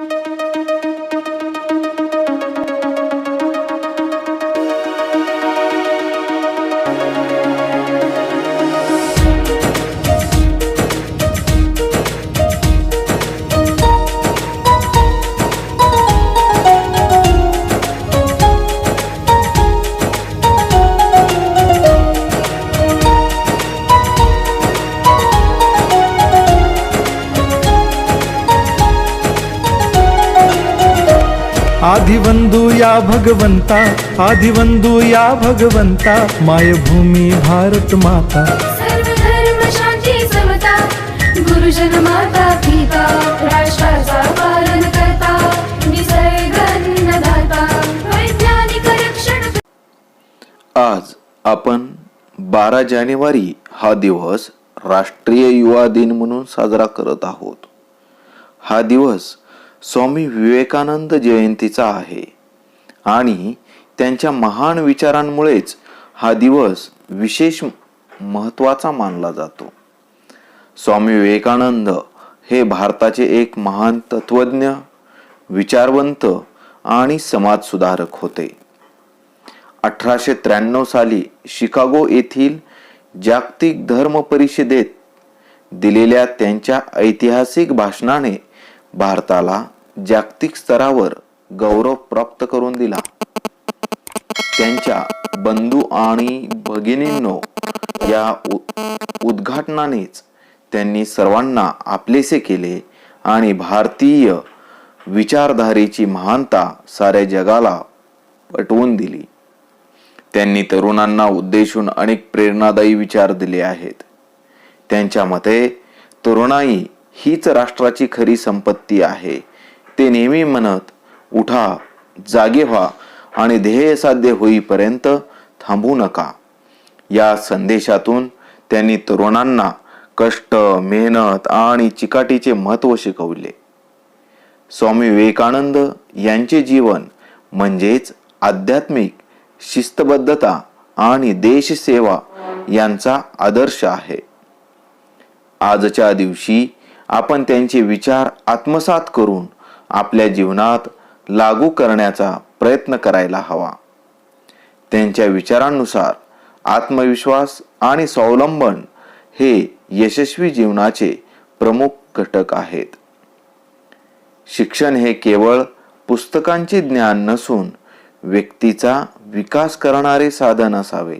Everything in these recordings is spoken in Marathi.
आदिवंदू या या भगवंता मायभूमी भारत माता। सर्वधर्म शांती समता गुरुजन माता पिता राष्ट्राचा पालन करता निसर्ग अन्नदाता वैज्ञानिक रक्षण आज आपण बारा जानेवारी हा दिवस राष्ट्रीय युवा दिन म्हणून साजरा करत आहोत. हा दिवस स्वामी विवेकानंद जयंतीचा आहे. आणि त्यांच्या महान विचारांमुळेच हा दिवस विशेष महत्त्वाचा मानला जातो. स्वामी विवेकानंद हे भारताचे एक महान तत्वज्ञ विचारवंत आणि समाजसुधारक होते. अठराशे त्र्याण्णव साली शिकागो येथील जागतिक धर्म परिषदेत दिलेल्या त्यांच्या ऐतिहासिक भाषणाने भारताला जागतिक स्तरावर गौरव प्राप्त करून दिला. त्यांच्या बंधू आणि भगिनींनो या उद्घाटनानेच त्यांनी सर्वांना आपलेसे केले आणि भारतीय विचारधारेची महानता साऱ्या जगाला पटवून दिली. त्यांनी तरुणांना उद्देशून अनेक प्रेरणादायी विचार दिले आहेत. त्यांच्या मते तरुणाई हीच राष्ट्राची खरी संपत्ती आहे. ते नेहमी म्हणत उठा जागे व्हा आणि ध्येय साध्य होईपर्यंत थांबू नका. या संदेशातून त्यांनी तरुणांना कष्ट मेहनत आणि चिकाटीचे महत्त्व शिकवले. स्वामी विवेकानंद यांचे जीवन म्हणजेच आध्यात्मिक शिस्तबद्धता आणि देशसेवा यांचा आदर्श आहे. आजच्या दिवशी आपण त्यांचे विचार आत्मसात करून आपल्या जीवनात लागू करण्याचा प्रयत्न करायला हवा. त्यांच्या विचारांनुसार आत्मविश्वास आणि स्वावलंबन हे यशस्वी जीवनाचे प्रमुख घटक आहेत. शिक्षण हे केवळ पुस्तकांचे ज्ञान नसून व्यक्तीचा विकास करणारे साधन असावे.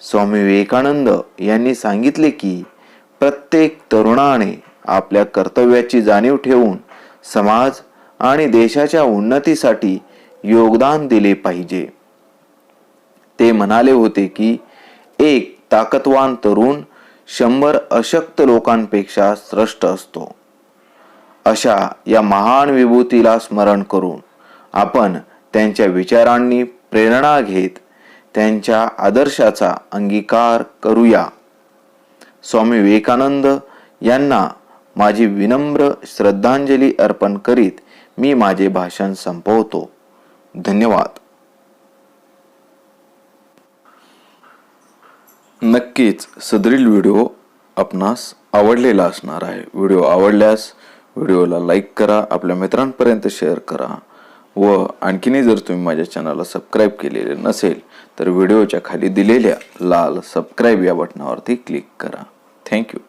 स्वामी विवेकानंद यांनी सांगितले की प्रत्येक तरुणाने आपल्या कर्तव्याची जाणीव ठेवून समाज आणि देशाच्या उन्नतीसाठी योगदान दिले पाहिजे. ते म्हणाले होते की एक ताकदवान तरुण शंभर अशक्त लोकांपेक्षा श्रेष्ठ असतो. अशा या महान विभूतीला स्मरण करून आपण त्यांच्या विचारांनी प्रेरणा घेत त्यांच्या आदर्शाचा अंगीकार करूया. स्वामी विवेकानंद यांना माझी विनम्र श्रद्धांजली अर्पण करीत मी माझे भाषण संपवतो. धन्यवाद. नक्कीच सदरील व्हिडिओ आपणास आवडलेला असणार आहे. व्हिडिओ आवडल्यास व्हिडिओला लाईक करा आपल्या मित्रांपर्यंत शेअर करा व आणखीनही जर तुम्ही माझ्या चॅनलला सबस्क्राईब केलेले नसेल तर व्हिडिओच्या खाली दिलेल्या लाल सबस्क्राईब या बटनावरती क्लिक करा. थँक्यू.